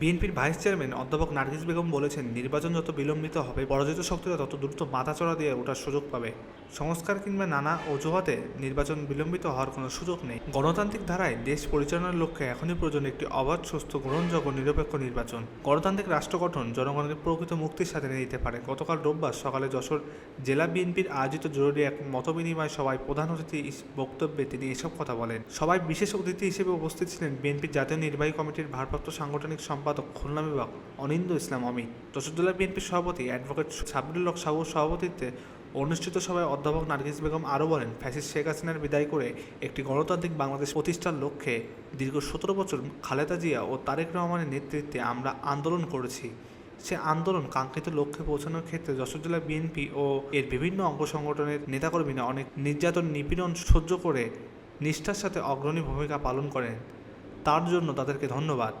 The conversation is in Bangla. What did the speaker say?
বিএনপির ভাইস চেয়ারম্যান অধ্যাপক নার্গিস বেগম বলেছেন, নির্বাচন যত বিলম্বিত হবে, পরাজিত শক্তিরা তত দ্রুত মাথাচড়া দিয়ে ওঠার সুযোগ পাবে। সংস্কার কিংবা নানা অজুহাতে নির্বাচন বিলম্বিত হওয়ার কোনো সুযোগ নেই। গণতান্ত্রিক ধারায় দেশ পরিচালনার লক্ষ্যে এখনই প্রয়োজন একটি অবাধ, সুস্থ, গ্রহণযোগ্য, নিরপেক্ষ নির্বাচন। গণতান্ত্রিক রাষ্ট্র গঠন জনগণের প্রকৃত মুক্তির সাথে নিয়ে দিতে পারে। গতকাল রোববার সকালে যশোর জেলা বিএনপির আয়োজিত জরুরি এক মতবিনিময় সভায় প্রধান অতিথি বক্তব্যে তিনি এসব কথা বলেন। সবাই বিশেষ অতিথি হিসেবে উপস্থিত ছিলেন বিএনপির জাতীয় নির্বাহী কমিটির ভারপ্রাপ্ত সাংগঠনিক সম্পাদক খুলনা বিভাগ অনিন্দ ইসলাম অমিত। যশোর জেলা বিএনপির সভাপতি অ্যাডভোকেট সাবরুল হক সাহুর সভাপতিত্বে অনুষ্ঠিত সভায় অধ্যাপক নার্গিস বেগম আরও বলেন, ফ্যাসিস্ট শেখ হাসিনার বিদায় করে একটি গণতান্ত্রিক বাংলাদেশ প্রতিষ্ঠার লক্ষ্যে দীর্ঘ সতেরো বছর খালেদা জিয়া ও তারেক রহমানের নেতৃত্বে আমরা আন্দোলন করেছি। সে আন্দোলন কাঙ্ক্ষিত লক্ষ্যে পৌঁছানোর ক্ষেত্রে যশোর জেলা বিএনপি ও এর বিভিন্ন অঙ্গ সংগঠনের নেতাকর্মীরা অনেক নির্যাতন, নিপীড়ন সহ্য করে নিষ্ঠার সাথে অগ্রণী ভূমিকা পালন করেন। তার জন্য তাদেরকে ধন্যবাদ।